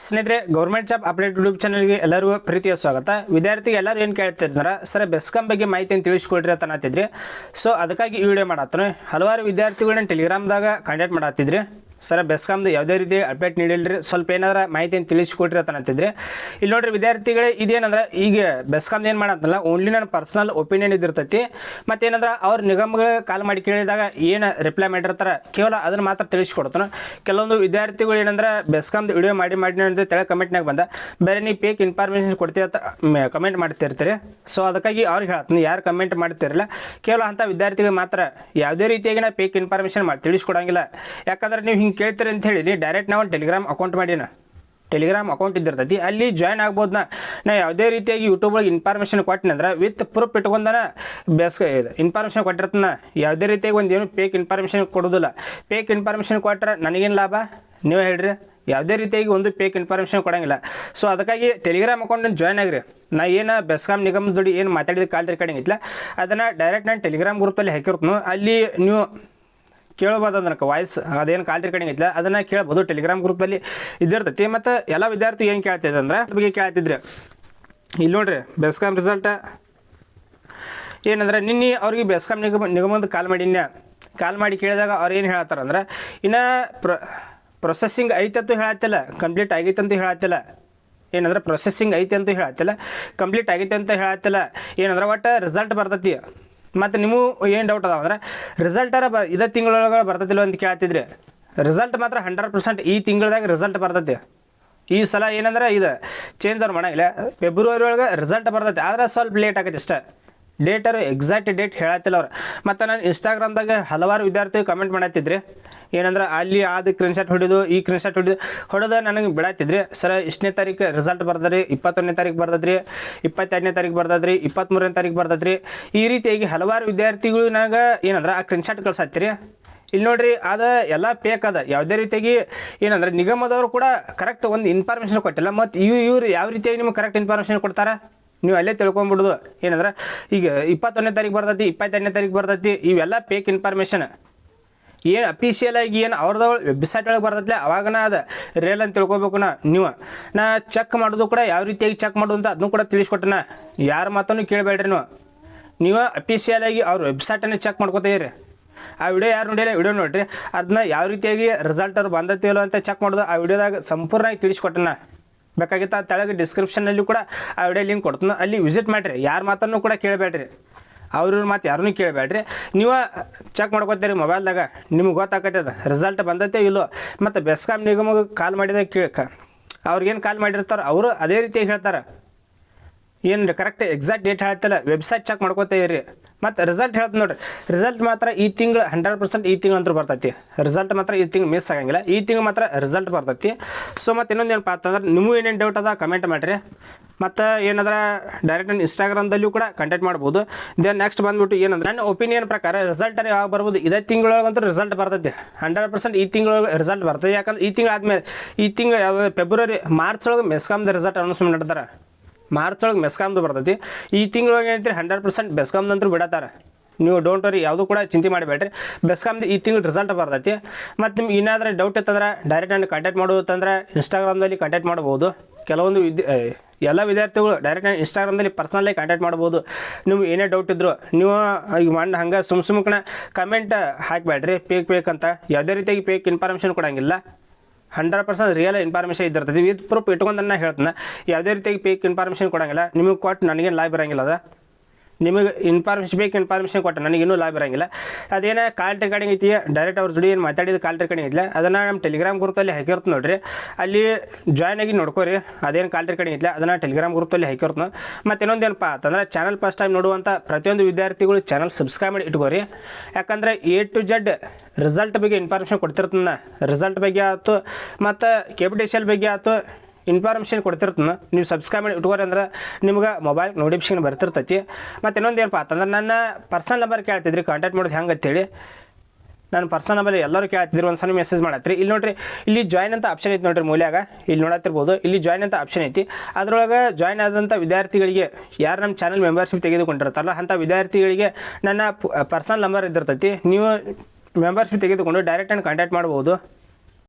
ಸ್ನೇಹಿತರೆ government job update YouTube ಚಾನಲ್ಗೆ ಎಲ್ಲರಿಗೂ ಪ್ರೀತಿಯ ಸ್ವಾಗತ. ವಿದ್ಯಾರ್ಥಿಗೆ ಎಲ್ಲರೂ ಏನು ಕೇಳ್ತಿರ್ತಾರೆ ಸರ್ ಬೆಸ್ಕಾಂ ಬಗ್ಗೆ ಮಾಹಿತಿಯನ್ನು ತಿಳಿಸ್ಕೊಡ್ರಿ ಅಂತ ಅನ್ನತ್ತಿದ್ರಿ. ಸೊ ಅದಕ್ಕಾಗಿ ಈ ವಿಡಿಯೋ ಮಾಡತ್ತನು. ಹಲವಾರು ವಿದ್ಯಾರ್ಥಿಗಳನ್ನ ಟೆಲಿಗ್ರಾಮ್ದಾಗ ಕಾಂಟ್ಯಾಕ್ಟ್ ಮಾಡತ್ತಿದ್ರಿ. ಸರ್ ಬೆಸ್ಕಾಮ್ದು ಯಾವುದೇ ರೀತಿ ಅಪ್ಡೇಟ್ ನೀಡಿಲ್ರಿ. ಸ್ವಲ್ಪ ಏನಾರ ಮಾಹಿತಿಯನ್ನು ಅಂತ ಅನ್ನತ್ತಿದ್ರಿ ಇಲ್ಲಿ ನೋಡ್ರಿ ವಿದ್ಯಾರ್ಥಿಗಳೇ, ಇದೇನಂದ್ರೆ ಈಗ ಬೆಸ್ಕಾಮ್ದು ಏನು ಮಾಡಂತಲ್ಲ ಓನ್ಲಿ ನನ್ನ ಪರ್ಸನಲ್ ಒಪಿನಿಯನ್ ಇದಿರ್ತೈತಿ. ಮತ್ತೇನಂದ್ರೆ ಅವ್ರ ನಿಗಮಗಳು ಕಾಲ್ ಮಾಡಿ ಕೇಳಿದಾಗ ಏನು ರಿಪ್ಲೈ ಮಾಡಿರ್ತಾರೆ, ಕೇವಲ ಅದನ್ನು ಮಾತ್ರ ತಿಳಿಸ್ಕೊಡ್ತಾನೆ. ಕೆಲವೊಂದು ವಿದ್ಯಾರ್ಥಿಗಳು ಏನಂದ್ರೆ ಬೆಸ್ಕಾಮ್ದು ವಿಡಿಯೋ ಮಾಡಿ ಮಾಡಿ ಅಂತ ತೆಳ ಕಮೆಂಟ್ನಾಗ ಬಂದ, ಬೇರೆ ನೀವು ಪೇಕ್ ಇನ್ಫಾರ್ಮೇಷನ್ ಕೊಡ್ತೀವಿ ಅಂತ ಕಮೆಂಟ್ ಮಾಡ್ತಿರ್ತೀರಿ. ಸೊ ಅದಕ್ಕಾಗಿ ಅವ್ರಿಗೆ ಹೇಳ್ತೀನಿ, ಯಾರು ಕಮೆಂಟ್ ಮಾಡ್ತಿರಲ್ಲ ಕೇವಲ ಅಂಥ ವಿದ್ಯಾರ್ಥಿಗಳು ಮಾತ್ರ ಯಾವುದೇ ರೀತಿಯಾಗಿ ಪೇಕ್ ಇನ್ಫಾರ್ಮೇಷನ್ ಮಾಡಿ ತಿಳಿಸ್ಕೊಡಂಗಿಲ್ಲ. ಯಾಕಂದ್ರೆ ನೀವು ಹಿಂಗೆ ಕೇಳ್ತೀರಿ ಅಂತ ಹೇಳಿ ಡೈರೆಕ್ಟ್ ನಾವು ಟೆಲಿಗ್ರಾಮ್ ಅಕೌಂಟ್ ಮಾಡಿನ. ಟೆಲಿಗ್ರಾಮ್ ಅಕೌಂಟ್ ಇದ್ದಿರ್ತೈತಿ, ಅಲ್ಲಿ ಜಾಯ್ನ್ ಆಗ್ಬೋದು ನಾ ನಾ ಯಾವುದೇ ರೀತಿಯಾಗಿ ಯೂಟ್ಯೂಬ್ ಒಳಗೆ ಇನ್ಫಾರ್ಮೇಷನ್ ಕೊಟ್ಟಿನಂದ್ರೆ ವಿತ್ ಪ್ರೂಫ್ ಇಟ್ಕೊಂಡನ ಬೆಸ್ ಇದು ಇನ್ಫಾರ್ಮೇಷನ್ ಕೊಟ್ಟಿರ್ತನ. ಯಾವುದೇ ರೀತಿಯಾಗಿ ಒಂದು ಏನು ಪೇಕ್ ಇನ್ಫಾರ್ಮೇಷನ್ ಕೊಡೋದಿಲ್ಲ. ಪೇಕ್ ಇನ್ಫಾರ್ಮೇಷನ್ ಕೊಟ್ಟರೆ ನನಗೇನು ಲಾಭ? ನೀವೇ ಹೇಳ್ರಿ. ಯಾವುದೇ ರೀತಿಯಾಗಿ ಒಂದು ಪೇಕ್ ಇನ್ಫಾರ್ಮೇಷನ್ ಕೊಡಂಗಿಲ್ಲ. ಸೊ ಅದಕ್ಕಾಗಿ ಟೆಲಿಗ್ರಾಮ್ ಅಕೌಂಟ್ ಜಾಯ್ನ್ ಆಗಿರಿ. ನಾ ಏನು ಬೆಸ್ಕಾಮ್ ನಿಗಮದ ಜೋಡಿ ಏನು ಮಾತಾಡಿದ ಕಾಲ್ ರೆಕಾರ್ಡಿಂಗ್ ಇತ್ತಲ್ಲ ಅದನ್ನು ಡೈರೆಕ್ಟ್ ನಾನು ಟೆಲಿಗ್ರಾಮ್ ಗ್ರೂಪಲ್ಲಿ ಹಾಕಿರ್ತನು. ಅಲ್ಲಿ ನೀವು ಕೇಳ್ಬೋದು ಅದಕ್ಕೆ ವಾಯ್ಸ್ ಅದೇನು ಕಾಲ್ ರೆಕಾರ್ಡಿಂಗ್ ಐತಿಲ್ಲ ಅದನ್ನು ಕೇಳ್ಬೋದು. ಟೆಲಿಗ್ರಾಮ್ ಗ್ರೂಪಲ್ಲಿ ಇದ್ದಿರ್ತೈತಿ. ಮತ್ತು ಎಲ್ಲ ವಿದ್ಯಾರ್ಥಿ ಏನು ಕೇಳ್ತಿದ್ದೆ ಅಂದ್ರೆ ಅದ್ರ ಬಗ್ಗೆ ಕೇಳ್ತಿದ್ರೆ. ಇಲ್ಲಿ ನೋಡ್ರಿ ಬೆಸ್ಕಾಮ್ ರಿಸಲ್ಟ ಏನಂದ್ರೆ, ನಿನ್ನೆ ಅವ್ರಿಗೆ ಬೆಸ್ಕಾಮ್ ನಿಗಮ ನಿಗಮದ ಕಾಲ್ ಮಾಡಿನ್ಯ. ಕಾಲ್ ಮಾಡಿ ಕೇಳಿದಾಗ ಅವ್ರು ಏನು ಹೇಳತ್ತಾರಂದ್ರೆ ಇನ್ನು ಪ್ರ ಪ್ರೊಸೆಸಿಂಗ್ ಐತಂತೂ ಹೇಳತ್ತಿಲ್ಲ ಕಂಪ್ಲೀಟ್ ಆಗೈತಂತೂ ಹೇಳತ್ತಿಲ್ಲ. ಏನಂದ್ರೆ ಪ್ರೊಸೆಸಿಂಗ್ ಐತೆ ಅಂತ ಹೇಳತ್ತಿಲ್ಲ ಕಂಪ್ಲೀಟ್ ಆಗೈತೆ ಅಂತ ಹೇಳತ್ತಿಲ್ಲ. ಏನಂದ್ರೆ, ಒಟ್ಟು ರಿಸಲ್ಟ್ ಬರ್ತೈತಿ. ಮತ್ತು ನಿಮಗೂ ಏನು ಡೌಟ್ ಅದಾವ ಅಂದ್ರೆ ರಿಸಲ್ಟರ ಬ, ಇದೇ ತಿಂಗಳೊಳಗೆ ಬರ್ತೈತಿಲ್ಲ ಅಂತ ಕೇಳ್ತಿದ್ರಿ. ರಿಸಲ್ಟ್ ಮಾತ್ರ ಹಂಡ್ರೆಡ್ ಪರ್ಸೆಂಟ್ ಈ ತಿಂಗಳದಾಗ ರಿಸಲ್ಟ್ ಬರ್ತೈತಿ. ಈ ಸಲ ಏನಂದ್ರೆ ಇದು ಚೇಂಜ್ ಅವ್ರು ಮಾಡಂಗಿಲ್ಲ ಫೆಬ್ರವರಿ ಒಳಗೆ ರಿಸಲ್ಟ್ ಬರ್ತೈತಿ. ಆದ್ರೆ ಸ್ವಲ್ಪ ಲೇಟ್ ಆಗೈತೆ ಇಷ್ಟ ಡೇಟರು ಎಕ್ಸಾಕ್ಟ್ ಡೇಟ್ ಹೇಳತ್ತಿಲ್ಲ ಅವ್ರು. ಮತ್ತು ನಾನು ಇನ್ಸ್ಟಾಗ್ರಾಮ್ದಾಗ ಹಲವಾರು ವಿದ್ಯಾರ್ಥಿಗಳು ಕಮೆಂಟ್ ಮಾಡತ್ತಿದ್ರಿ ಏನಂದ್ರೆ ಅಲ್ಲಿ ಆದ ಸ್ಕ್ರೀನ್ಶಾಟ್ ಹೊಡಿದು, ಈ ಸ್ಕ್ರೀನ್ಶಾಟ್ ಹೊಡೆದು, ಹೊಡೆದ ನನಗೆ ಬಿಡತ್ತಿದ್ರಿ ಸರ್, ಇಷ್ಟನೇ ತಾರೀಕು ರಿಸಲ್ಟ್ ಬರ್ತದ್ರಿ, ಇಪ್ಪತ್ತೊಂದನೇ ತಾರೀಕು ಬರ್ತದ್ರಿ ಇಪ್ಪತ್ತೆರಡನೇ ತಾರೀಕು ಬರ್ತದ್ರಿ ಇಪ್ಪತ್ತ್ಮೂರನೇ ತಾರೀಕು ಬರ್ತದ್ರಿ. ಈ ರೀತಿಯಾಗಿ ಹಲವಾರು ವಿದ್ಯಾರ್ಥಿಗಳು ನನಗೆ ಏನಂದ್ರೆ ಆ ಸ್ಕ್ರೀನ್ಶಾಟ್ ಕಳ್ಸತ್ತೀರಿ ಇಲ್ಲಿ ನೋಡ್ರಿ ಅದ ಎಲ್ಲ ಪೇಕ್ ಅದ. ಯಾವುದೇ ರೀತಿಯಾಗಿ ಏನಂದ್ರೆ ನಿಗಮದವರು ಕೂಡ ಕರೆಕ್ಟ್ ಒಂದು ಇನ್ಫಾರ್ಮೇಷನ್ ಕೊಟ್ಟಿಲ್ಲ. ಮತ್ತು ಇವು ಇವ್ರು ಯಾವ ರೀತಿಯಾಗಿ ನಿಮ್ಗೆ ಕರೆಕ್ಟ್ ಇನ್ಫಾರ್ಮೇಷನ್ ಕೊಡ್ತಾರೆ? ನೀವು ಅಲ್ಲೇ ತಿಳ್ಕೊಂಬಿಡೋದು. ಏನಂದ್ರೆ ಈಗ ಇಪ್ಪತ್ತೊಂದನೇ ತಾರೀಕು ಬರ್ತೈತಿ ಇಪ್ಪತ್ತೆರಡನೇ ತಾರೀಕು ಬರ್ತೈತಿ ಇವೆಲ್ಲ ಪೇಕ್ ಇನ್ಫಾರ್ಮೇಷನ್ ಏನು ಅಫಿಷಿಯಲ್ ಆಗಿ ಏನು ಅವ್ರದ್ದು ವೆಬ್ಸೈಟ್ ಒಳಗೆ ಬರ್ತೈತೆ ಅವಾಗನ ಅದ. ರಿಯಲ್ ಅಂತ ತಿಳ್ಕೊಬೇಕು ನಾ, ನೀವು. ನಾ ಚೆಕ್ ಮಾಡೋದು ಕೂಡ ಯಾವ ರೀತಿಯಾಗಿ ಚೆಕ್ ಮಾಡೋದು ಅಂತ ಅದನ್ನು ಕೂಡ ತಿಳಿಸ್ಕೊಟ್ಟನ. ಯಾರ ಮಾತನ್ನು ಕೇಳಬೇಡ್ರಿ ನೀವು. ನೀವು ಅಫಿಷಿಯಲ್ ಆಗಿ ಅವ್ರ ವೆಬ್ಸೈಟನ್ನು ಚೆಕ್ ಮಾಡ್ಕೋತಾ ಇರಿ. ಆ ವಿಡಿಯೋ ಯಾರು ನೋಡಿಲ್ಲ ವಿಡಿಯೋ ನೋಡ್ರಿ. ಅದನ್ನ ಯಾವ ರೀತಿಯಾಗಿ ರಿಸಲ್ಟ್ ಅವ್ರು ಅಂತ ಚೆಕ್ ಮಾಡೋದು ಆ ವಿಡಿಯೋದಾಗ ಸಂಪೂರ್ಣವಾಗಿ ತಿಳಿಸ್ಕೊಟ್ಟನ. ಬೇಕಾಗಿತ್ತು ಆ ತೆಳಗೆ ಡಿಸ್ಕ್ರಿಪ್ಷನಲ್ಲಿ ಕೂಡ ಆ ವಿಡಿಯೋ ಲಿಂಕ್ ಕೊಡ್ತೀನಿ. ಅಲ್ಲಿ ವಿಸಿಟ್ ಮಾಡಿರಿ. ಯಾರ ಮಾತನ್ನು ಕೂಡ ಕೇಳಬೇಡ್ರಿ. ಅವ್ರ ಮಾತು ಯಾರನ್ನೂ ಕೇಳಬೇಡ್ರಿ. ನೀವು ಚೆಕ್ ಮಾಡ್ಕೋತೀರಿ ಮೊಬೈಲ್ದಾಗ ನಿಮ್ಗೆ ಗೊತ್ತಾಕತ್ತದ ರಿಸಲ್ಟ್ ಬಂದೈತೆ ಇಲ್ಲೋ. ಮತ್ತು ಬೆಸ್ಕಾಮ್ ನಿಗಮಗೆ ಕಾಲ್ ಮಾಡಿದಾಗ ಕೇಳಕ. ಅವ್ರಿಗೇನು ಕಾಲ್ ಮಾಡಿರ್ತಾರೆ ಅವರು ಅದೇ ರೀತಿ ಹೇಳ್ತಾರೆ. ಏನು ಕರೆಕ್ಟ್ ಎಕ್ಸಾಕ್ಟ್ ಡೇಟ್ ಹೇಳ್ತಲ್ಲ ವೆಬ್ಸೈಟ್ ಚೆಕ್ ಮಾಡ್ಕೋತಾ ಇರಿ ಮತ್ತು ರಿಸಲ್ಟ್ ಹೇಳ್ತೀನಿ ನೋಡ್ರಿ. ರಿಸಲ್ಟ್ ಮಾತ್ರ ಈ ತಿಂಗಳು ಹಂಡ್ರೆಡ್ ಪರ್ಸೆಂಟ್ ಈ ತಿಂಗಳು ಅಂತೂ ಬರ್ತೈತಿ. ರಿಸಲ್ಟ್ ಮಾತ್ರ ಈ ತಿಂಗಳು ಮಿಸ್ ಆಗಂಗಿಲ್ಲ. ಈ ತಿಂಗಳು ಮಾತ್ರ ರಿಸಲ್ಟ್ ಬರ್ತೈತಿ. ಸೊ ಮತ್ತು ಇನ್ನೊಂದು ಏನಪ್ಪ ಅಂತಂದ್ರೆ ನಿಮಗೂ ಏನೇನು ಡೌಟ್ ಅದ ಕಮೆಂಟ್ ಮಾಡಿರಿ. ಮತ್ತು ಏನಾದ್ರೆ ಡೈರೆಕ್ಟ್ ನನ್ನ ಇನ್ಸ್ಟಾಗ್ರಾಮ್ದಲ್ಲಿಯೂ ಕೂಡ ಕಂಟ್ಯಾಕ್ಟ್ ಮಾಡ್ಬೋದು. ದೆನ್ ನೆಕ್ಸ್ಟ್ ಬಂದ್ಬಿಟ್ಟು ಏನಂದ್ರೆ ನನ್ನ ಒಪಿನಿಯನ್ ಪ್ರಕಾರ ರಿಸಲ್ಟ್ ಯಾವಾಗ ಬರ್ಬೋದು? ಇದೇ ತಿಂಗಳೊಳಗಂತೂ ರಿಸಲ್ಟ್ ಬರ್ತೈತಿ. ಹಂಡ್ರೆಡ್ ಪರ್ಸೆಂಟ್ ಈ ತಿಂಗಳೊಳಗೆ ರಿಸಲ್ಟ್ ಬರ್ತದೆ ಯಾಕಂದ್ರೆ ಈ ತಿಂಗಳಾದ್ಮೇಲೆ ಈ ತಿಂಗಳು ಯಾವುದಾದ್ರೆ ಫೆಬ್ರವರಿ ಮಾರ್ಚ್ ಒಳಗೆ ಮೆಸ್ಕಾಮ್ದು ರಿಸಲ್ಟ್ ಅನೌನ್ಸ್ಮೆಂಟ್ ಮಾಡ್ತಾರೆ ಮಾರ್ಚ್ ಒಳಗೆ ಮೆಸ್ಕಾಮ್ದು ಬರ್ತೈತಿ. ಈ ತಿಂಗಳೊಳಗೆ ಏನಂತೀರಿ ಹಂಡ್ರೆಡ್ ಪರ್ಸೆಂಟ್ ಬೆಸ್ಕಾಮ್ದಂತೂ ಬಿಡತ್ತಾರ ನೀವು ಡೋಂಟ್ ವರಿ ಯಾವುದೂ ಕೂಡ ಚಿಂತೆ ಮಾಡಬೇಡ್ರಿ. ಬೆಸ್ಕಾಮ್ದು ಈ ತಿಂಗಳು ರಿಸಲ್ಟ್ ಬರ್ತೈತಿ. ಮತ್ತು ನಿಮ್ಗೆ ಏನಾದರೂ ಡೌಟ್ ಇತ್ತಂದ್ರೆ ಡೈರೆಕ್ಟ್ ನಾನು ಕಾಂಟ್ಯಾಕ್ಟ್ ಮಾಡೋದಂದ್ರೆ ಇನ್ಸ್ಟಾಗ್ರಾಮ್ದಲ್ಲಿ ಕಾಂಟ್ಯಾಕ್ಟ್ ಮಾಡ್ಬೋದು. ಕೆಲವೊಂದು ವಿದ್ಯ ಎಲ್ಲ ವಿದ್ಯಾರ್ಥಿಗಳು ಡೈರೆಕ್ಟ್ ನಾನು ಇನ್ಸ್ಟಾಗ್ರಾಮ್ದಲ್ಲಿ ಪರ್ಸನಲ್ಲೇ ಕಾಂಟ್ಯಾಕ್ಟ್ ಮಾಡ್ಬೋದು. ನಿಮ್ಗೆ ಏನೇ ಡೌಟ್ ಇದ್ರು ನೀವು ಈಗ ಮಣ್ಣು ಹಂಗೆ ಸುಮ್ ಸುಮ್ಕನ ಕಮೆಂಟ್ ಹಾಕಬೇಡ್ರಿ. ಪೇಕ್ ಪೇಕ್ ಅಂತ. ಯಾವುದೇ ರೀತಿಯಾಗಿ ಪೇಕ್ ಇನ್ಫಾರ್ಮೇಷನ್ ಕೊಡಂಗಿಲ್ಲ. ಹಂಡ್ರೆಡ್ ಪರ್ಸೆಂಟ್ ರಿಯಲ್ ಇನ್ಫಾರ್ಮೇಷನ್ ಇದ್ದಿರ್ತದೆ. ವಿತ್ ಪ್ರೂಫ್ ಇಟ್ಕೊಂಡು ನಾ ಹೇಳ್ತೀನಿ. ಯಾವುದೇ ರೀತಿಯಾಗಿ ಪೇಕ್ ಇನ್ಫಾರ್ಮೇಷನ್ ಕೊಡಂಗಿಲ್ಲ. ನಿಮಗೆ ಕೊಟ್ಟು ನನಗೇನು ಲಾಭ ಇರಂಗಿಲ್ಲ ಅದ? ನಿಮಗೆ ಇನ್ಫಾರ್ಮೇಷನ್ ಬೇಕು ಇನ್ಫಾರ್ಮೇಷನ್ ಕೊಟ್ಟೆ ನನಗೆ ಇನ್ನೂ ಲಾಭ ಇರೋಂಗಿಲ್ಲ. ಅದೇನೋ ಕಾಲ್ ರೆಕಾರ್ಡಿಂಗ್ ಐತಿ ಡೈರೆಕ್ಟ್ ಅವ್ರ ಜೋಡಿ ಏನು ಮಾತಾಡಿದ ಕಾಲ್ ರೆಕಾರ್ಡಿಂಗ್ ಐತಿಲ್ಲ ಅದನ್ನು ನಮ್ಮ ಟೆಲಿಗ್ರಾಮ್ ಗುರುತಲ್ಲಿ ಹಾಕಿರ್ತು ನೋಡಿರಿ. ಅಲ್ಲಿ ಜಾಯ್ನ್ ಆಗಿ ನೋಡ್ಕೋರಿ. ಅದೇನು ಕಾಲ್ ರೆಕಾರ್ಡಿಂಗ್ ಐತಿಲ್ಲ ಅದನ್ನು ಟೆಲಿಗ್ರಾಮ್ ಗುರುತಲ್ಲಿ ಹಾಕಿರ್ತು ಮತ್ತು ಏನಪ್ಪ ಅಂತಂದ್ರೆ ಚಾನಲ್ ಫಸ್ಟ್ ಟೈಮ್ ನೋಡುವಂಥ ಪ್ರತಿಯೊಂದು ವಿದ್ಯಾರ್ಥಿಗಳು ಚಾನಲ್ ಸಬ್ಸ್ಕ್ರೈಬ್ ಮಾಡಿ ಇಟ್ಕೋರಿ. ಯಾಕಂದರೆ ಎ ಟು ಜೆಡ್ ರಿಸಲ್ಟ್ ಬಗ್ಗೆ ಇನ್ಫಾರ್ಮೇಷನ್ ಕೊಡ್ತಿರ್ತಾನೆ ರಿಸಲ್ಟ್ ಬಗ್ಗೆ ಆಯ್ತು ಮತ್ತು ಕೆಪಿಟಿಷಿಯಲ್ ಬಗ್ಗೆ ಆಯ್ತು ಇನ್ಫಾರ್ಮೇಷನ್ ಕೊಡ್ತಿರ್ತನ, ನೀವು ಸಬ್ಸ್ಕ್ರೈಬ್ ಮಾಡಿ ಇಟ್ಕೋರಿ ಅಂದ್ರೆ ನಿಮ್ಗೆ ಮೊಬೈಲ್ ನೋಟಿಫಿಕೇಶನ್ ಬರ್ತಿರ್ತೈತಿ. ಮತ್ತು ಇನ್ನೊಂದು ಏನಪ್ಪ ಅಂತಂದ್ರೆ ನನ್ನ ಪರ್ಸನಲ್ ನಂಬರ್ ಕೇಳ್ತಿದ್ರಿ ಕಾಂಟ್ಯಾಕ್ಟ್ ಮಾಡೋದು ಹೆಂಗೆ ಅಂತೇಳಿ ನಾನು ಪರ್ಸನ್ ನಂಬರ್ ಎಲ್ಲರೂ ಕೇಳ್ತಿದ್ರು, ಒಂದು ಸಣ್ಣ ಮೆಸೇಜ್ ಮಾಡತ್ರಿ. ಇಲ್ಲಿ ನೋಡ್ರಿ, ಇಲ್ಲಿ ಜಾಯ್ನ್ ಅಂತ ಆಪ್ಷನ್ ಐತಿ ನೋಡ್ರಿ ಮೂಲ್ಯಾಗ. ಇಲ್ಲಿ ನೋಡತ್ತಿರ್ಬೋದು, ಇಲ್ಲಿ ಜಾಯ್ನ್ ಅಂತ ಆಪ್ಷನ್ ಐತಿ. ಅದರೊಳಗೆ ಜಾಯ್ನ್ ಆದಂಥ ವಿದ್ಯಾರ್ಥಿಗಳಿಗೆ, ಯಾರು ನಮ್ಮ ಚಾನಲ್ ಮೆಂಬರ್ಶಿಪ್ ತೆಗೆದುಕೊಂಡಿರ್ತಾರಲ್ಲ, ಅಂಥ ವಿದ್ಯಾರ್ಥಿಗಳಿಗೆ ನನ್ನ ಪರ್ಸನಲ್ ನಂಬರ್ ಇದ್ದಿರ್ತೈತಿ. ನೀವು ಮೆಂಬರ್ಶಿಪ್ ತೆಗೆದುಕೊಂಡು ಡೈರೆಕ್ಟ್ ಆಗಿ ಕಾಂಟ್ಯಾಕ್ಟ್ ಮಾಡ್ಬೋದು.